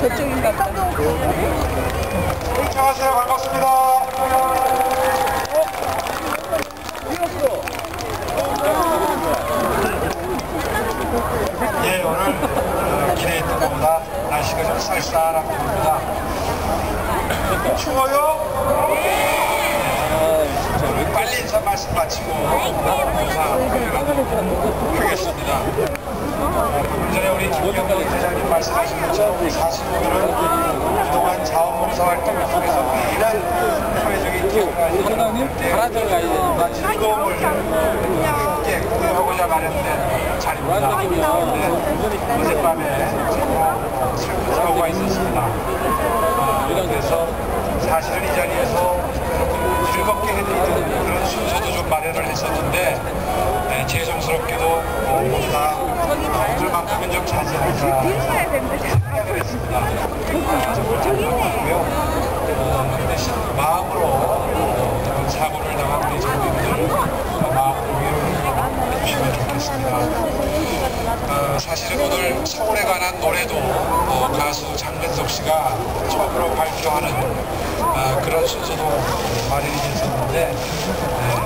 저쪽인가 보다. 안녕하세요. 반갑습니다. 예, 오늘 어, 기대했던 것보다 날씨가 좀 쌀쌀합니다. 추워요? 40천, 40분들은 그동안 자원봉사 활동을 통해서 많은 사회적인 기업과 때문에 즐거움을 함께 하고자 하는데 자리입니다. 네, 어젯밤에 슬픈 사고가 있었습니다. 아, 그래서 사실은 이 자리에서 즐겁게 해드리는 그런 순서도 좀 마련을 했었는데 네, 죄송스럽게도 모두 다 분들만큼 마음으로 사고를 당한 우리 장병들 마음으로 위로를 해주시면 좋겠습니다. 어, 사실은 오늘 서울에 관한 노래도 어, 가수 장근석 씨가 처음으로 발표하는 어, 그런 순서도 마련이 됐었는데 네,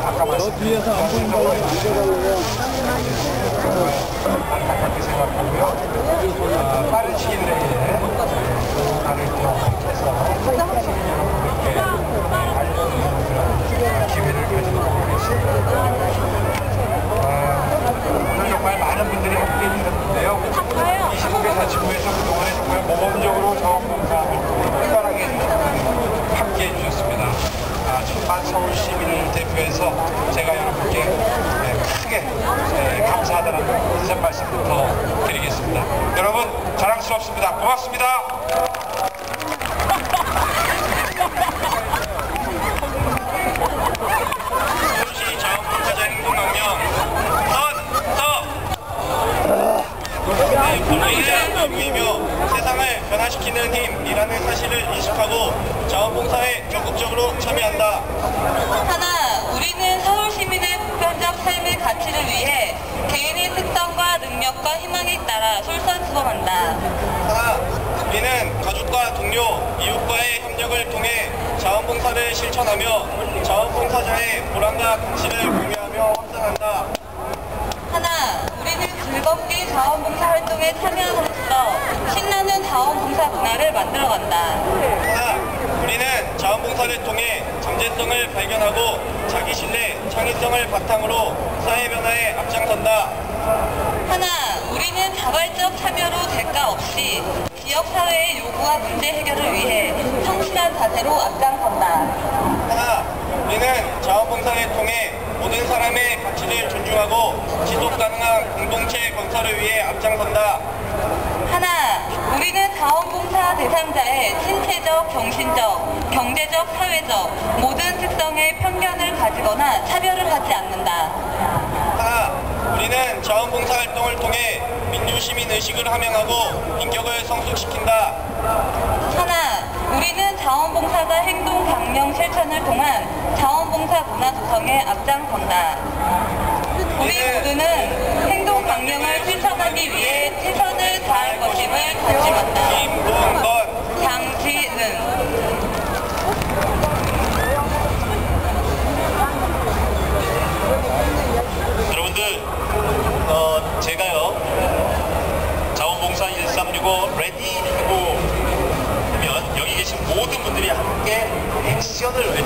아까 말씀드린 생각을 안타깝게 생각하고요. 어, 빠른 시일 내에 나를 또 이렇게 알려드리는 그런 기회를 가지도록 하겠습니다. 아, 오늘 정말 많은 분들이 함께 해주셨는데요. 25개 자치구에서 그동안에 정말 모범적으로 자원봉사 활동을 활발하게 함께 해 주셨습니다. 아, 천만 서울 시민을 대표해서 제가 여러분께 네, 크게 네, 감사하다는 인사 말씀부터 드리겠습니다. 여러분 자랑스럽습니다. 고맙습니다. 서울시 자원봉사자 행동강령 헌터 본의는 의무이며 세상을 변화시키는 힘이라는 사실을 인식하고 자원봉사에 적극적으로 참여한다. 하나, 우리는 서울 시민의 보편적 삶의 가치를 위해 개인의 특성과 능력과 희망에 따라 솔선수범한다. 하나, 우리는 가족과 동료, 이웃과의 협력을 통해 자원봉사를 실천하며 자원봉사자의 보람과 가치를 공유하며 확산한다. 하나, 우리는 즐겁게 자원봉사 활동에 신나는 자원봉사 문화를 만들어간다. 하나, 우리는 자원봉사를 통해 잠재성을 발견하고 자기 신뢰, 창의성을 바탕으로 사회 변화에 앞장선다. 하나, 우리는 자발적 참여로 대가 없이 지역사회의 요구와 문제 해결을 위해 성실한 자세로 앞장선다. 하나, 우리는 자원봉사를 통해 모든 사람의 가치를 존중하고 지속 가능한 공동체 건설을 위해 앞장선다. 우리는 자원봉사 대상자의 신체적, 정신적, 경제적, 사회적 모든 특성에 편견을 가지거나 차별을 하지 않는다. 하나, 우리는 자원봉사 활동을 통해 민주시민 의식을 함양하고 인격을 성숙시킨다. 하나, 우리는 자원봉사자 행동 강령 실천을 통한 자원봉사 문화 조성에 앞장선다. 우리 모두는 행동 강령을 실천하기 위해 최선을 다할 의견을